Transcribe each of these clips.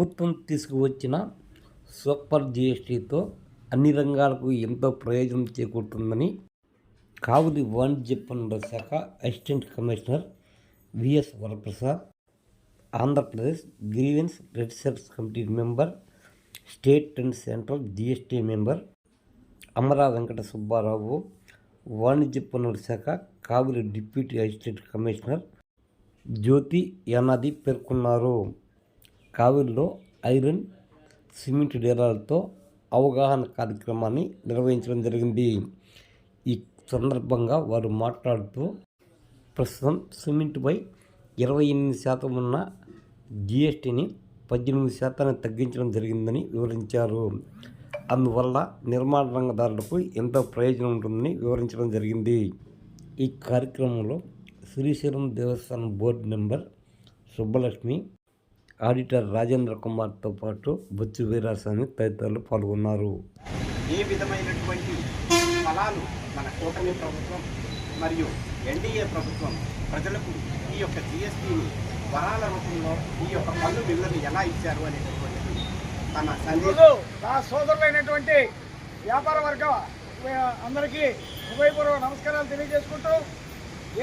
ప్రభుత్వం తీసుకువచ్చిన సూపర్ జిఎస్టీతో అన్ని రంగాలకు ఎంతో ప్రయోజనం చేకూరుతుందని కావలి వాణిజ్య పనుల శాఖ assistant commissioner VS Varaprasad Andhra Pradesh grievance redressal committee member state and central GST member Amara Venkata Subbarao వాణిజ్య పన్నుల శాఖ Kavali deputy assistant commissioner Jyothi Yanadi పేర్కొన్నారు. కావేరిలో ఐరన్ సిమెంట్ డీలర్లతో అవగాహన కార్యక్రమాన్ని నిర్వహించడం జరిగింది. ఈ సందర్భంగా వారు మాట్లాడుతూ ప్రస్తుతం సిమెంట్పై ఇరవై ఎనిమిది శాతం ఉన్న జిఎస్టీని పద్దెనిమిది శాతాన్ని తగ్గించడం జరిగిందని వివరించారు. అందువల్ల నిర్మాణ రంగదారులకు ఎంతో ప్రయోజనం ఉంటుందని వివరించడం జరిగింది. ఈ కార్యక్రమంలో Srisailam Devasthanam board member Subbalakshmi auditor Rajendra కుమార్తో పాటు బొచ్చు వీరాస్వామి తదితరులు పాల్గొన్నారు. ఏ విధమైనటువంటి ఫలాలు మన కూటమి ప్రభుత్వం మరియు ఎన్డీఏ ప్రభుత్వం ప్రజలకు ఈ యొక్క జిఎస్టీని వరాల రూపంలో ఈ యొక్క పన్ను బిల్లుని ఎలా ఇచ్చారు అనేటటువంటిది తన సందేశం. నా సోదరులైనటువంటి వ్యాపార వర్గ అందరికీ హృదయపూర్వక నమస్కారాలు తెలియజేసుకుంటూ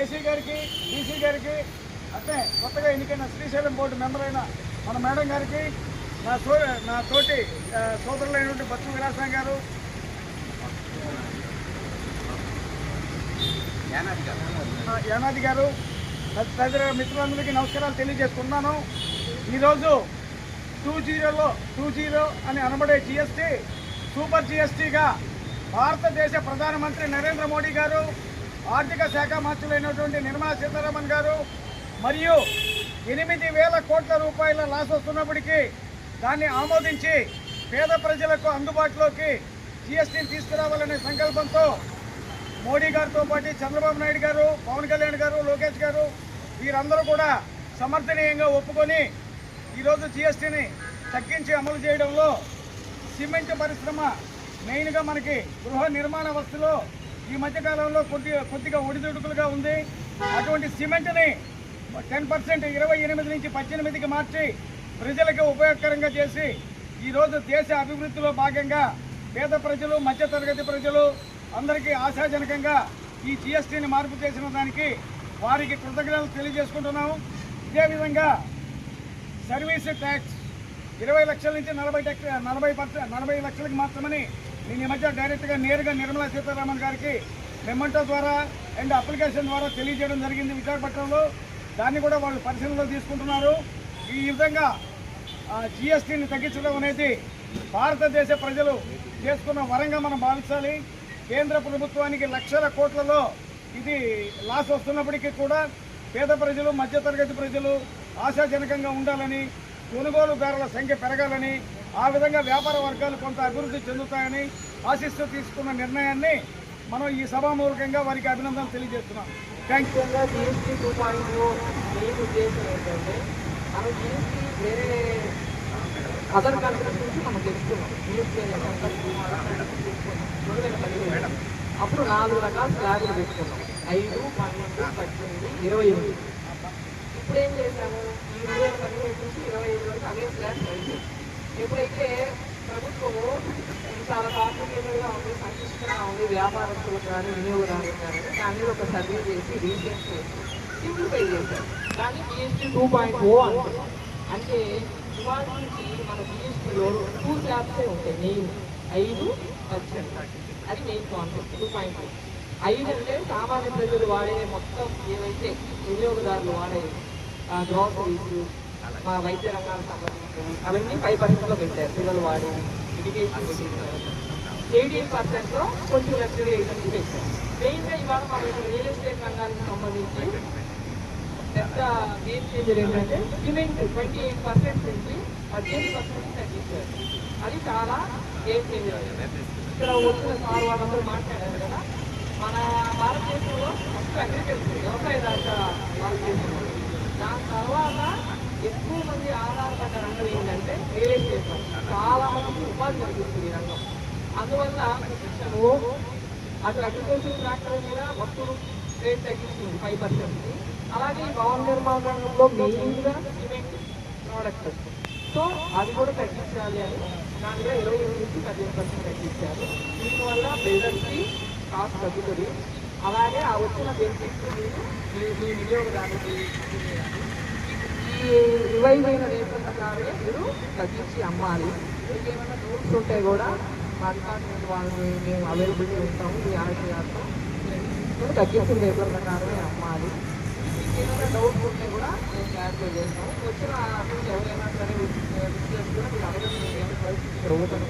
ఏసీ గారికి డీసీ గారికి అట్లే కొత్తగా ఎన్నికైన శ్రీశైలం బోర్డు మెంబర్ అయిన మన మేడం గారికి నా సో నా తోటి సోదరులైనటువంటి బచ్చు విలాసం గారు యానాది గారు. తదితర మిత్రులందరికీ నమస్కారాలు తెలియజేసుకున్నాను ఈరోజు టూ జీరోలో టూ జీరో అని అనబడే జిఎస్టీ సూపర్ జిఎస్టీగా భారతదేశ ప్రధానమంత్రి నరేంద్ర మోడీ గారు ఆర్థిక శాఖ మంత్రులైనటువంటి నిర్మలా సీతారామన్ గారు మరియు ఎనిమిది వేల కోట్ల రూపాయల లాస్ వస్తున్నప్పటికీ దాన్ని ఆమోదించి పేద ప్రజలకు అందుబాటులోకి జిఎస్టీని తీసుకురావాలనే సంకల్పంతో మోడీ గారితో పాటు చంద్రబాబు నాయుడు గారు పవన్ కళ్యాణ్ గారు లోకేష్ గారు వీరందరూ కూడా సమర్థనీయంగా ఒప్పుకొని ఈరోజు జిఎస్టీని తగ్గించి అమలు చేయడంలో సిమెంట్ పరిశ్రమ మెయిన్గా మనకి గృహ నిర్మాణ వస్తులో ఈ మధ్యకాలంలో కొద్ది కొద్దిగా ఒడిదుడుకులుగా ఉంది. అటువంటి సిమెంట్ని టెన్ పర్సెంట్ ఇరవై ఎనిమిది నుంచి పద్దెనిమిదికి మార్చి ప్రజలకు ఉపయోగకరంగా చేసి ఈరోజు దేశ అభివృద్ధిలో భాగంగా పేద ప్రజలు మధ్యతరగతి ప్రజలు అందరికీ ఆశాజనకంగా ఈ జిఎస్టీని మార్పు చేసిన దానికి వారికి కృతజ్ఞతలు తెలియజేసుకుంటున్నాము. ఇదేవిధంగా సర్వీస్ ట్యాక్స్ ఇరవై లక్షల నుంచి నలభై టెక్ నలభై పర్సెంట్ నలభై లక్షలకు మాత్రమని నేను ఈ మధ్య డైరెక్ట్గా నేరుగా నిర్మలా సీతారామన్ గారికి మెమంటో ద్వారా అండ్ అప్లికేషన్ ద్వారా తెలియజేయడం జరిగింది విశాఖపట్నంలో. దాన్ని కూడా వాళ్ళు పరిశీలనలో తీసుకుంటున్నారు. ఈ విధంగా జిఎస్టీని తగ్గించడం అనేది భారతదేశ ప్రజలు చేసుకున్న వరంగా మనం భావించాలి. కేంద్ర ప్రభుత్వానికి లక్షల కోట్లలో ఇది లాస్ వస్తున్నప్పటికీ కూడా పేద ప్రజలు మధ్యతరగతి ప్రజలు ఆశాజనకంగా ఉండాలని కొనుగోలుదారుల సంఖ్య పెరగాలని ఆ విధంగా వ్యాపార వర్గాలు కొంత అభివృద్ధి చెందుతాయని ఆశిస్తూ తీసుకున్న నిర్ణయాన్ని మనం ఈ సభామూలకంగా వారికి అభినందనలు తెలియజేస్తున్నాం. ముఖ్యంగా జిఎస్టీ టూ పాయింట్ మెయిన్ ఉద్దేశం ఏంటంటే మనం జిఎస్టీ వేరే అదర్ కంట్రీస్ నుంచి మనం తెలుసుకున్నాం జిఎస్టీ అనే కంట్రీ అప్పుడు నాలుగు రకాల స్లాబ్లు పెట్టుకున్నాం. ఐదు పన్నెండు పద్దెనిమిది ఇరవై ఎనిమిది ఇప్పుడు ఏం చేశాము? ఈ రెండు పన్నెండు నుంచి ఇరవై ఐదు వరకు అదే స్లాబ్ ఎప్పుడైతే ప్రభుత్వం ఇది చాలా కాంప్లికేటెడ్గా ఉంది వ్యాపారస్తులు కానీ వినియోగదారులు కానీ దాని ఒక సర్వే చేసి రీసెర్చ్ చేసి సింప్లిఫై చేశారు కానీ జిఎస్టీ టూ పాయింట్ ఓ అంటున్నాం అంటే ఇవాళ నుంచి మన జిఎస్టీలో టూ స్లాబ్సే ఉంటాయి. మెయిన్ ఐదు పర్సెంట్ అది మెయిన్ కాన్సెప్ట్ టూ పాయింట్ ఐదు అంటే సామాన్య ప్రజలు వాడే మొత్తం ఏవైతే వినియోగదారులు వాడే గ్రాసరీస్ మా వైద్య రంగానికి సంబంధించినవి అవన్నీ ఫైవ్ పర్సెంట్లో పెట్టారు. పిల్లలు వాడే ఎడ్యుకేషన్ ఎయిటీన్ పర్సెంట్లో కొంచెం లగ్జరీ ఐటమ్స్ పెట్టారు మెయిన్గా ఇవాళ మనకి రియల్ ఎస్టేట్ రంగానికి సంబంధించి పెద్ద గేమ్ చేంజర్ ఏంటంటే సిమెంట్ ట్వంటీ ఎయిట్ పర్సెంట్ నుంచి పద్దెనిమిది పర్సెంట్ తగ్గించారు. అది చాలా గేమ్ చేంజర్ ఇక్కడ వచ్చిన సార్ వాళ్ళందరూ మాట్లాడారు కదా మన భారతదేశంలో ఫస్ట్ అగ్రికల్చర్ వ్యవసాయదారుల భారతదేశంలో దాని తర్వాత ఎక్కువ మంది ఆధారపడ్డ రంగం ఏంటంటే రియల్ ఎస్టేట్ చాలా మంది ఉపాధి కల్పిస్తుంది ఈ రంగం. అందువల్ల మనము అటు అగ్రికల్చర్ ట్రాక్టర్ మీద వస్తువులు రేట్ తగ్గిస్తుంది ఫైవ్ పర్సెంట్ అలాగే ఈ భవన నిర్మాణంలో మెయిన్గా సిమెంట్ ప్రోడక్ట్ సో అది కూడా తగ్గించాలి అని దానిలో ఇరవై ఎనిమిది నుంచి పదిహేను పర్సెంట్ తగ్గించారు. దీనివల్ల బిల్డర్స్కి కాస్ట్ తగ్గుతుంది. అలాగే ఆ వచ్చిన బెనిఫిట్స్ మీరు మీ- వినియోగదారులకి ఈ రివైజ్ అయిన రేట్ల ప్రకారమే మీరు తగ్గించి అమ్మాలి. మీకు ఏమైనా రూల్స్ ఉంటే కూడా మా డిపార్ట్మెంట్ వాళ్ళని మేము అవైలబిలిటీ ఉంటాము మీ ఆరోగ్యాలతో తగ్గించిన రేట్ల ప్రకారమే అమ్మాలి ఏమైనా డౌట్ ఉంటే కూడా మేము క్లారిఫై చేస్తాము. వచ్చిన ఎవరైనా సరే విజిట్ కూడా మీకు అవైలబిలిటీ ఏమైనా ప్రభుత్వం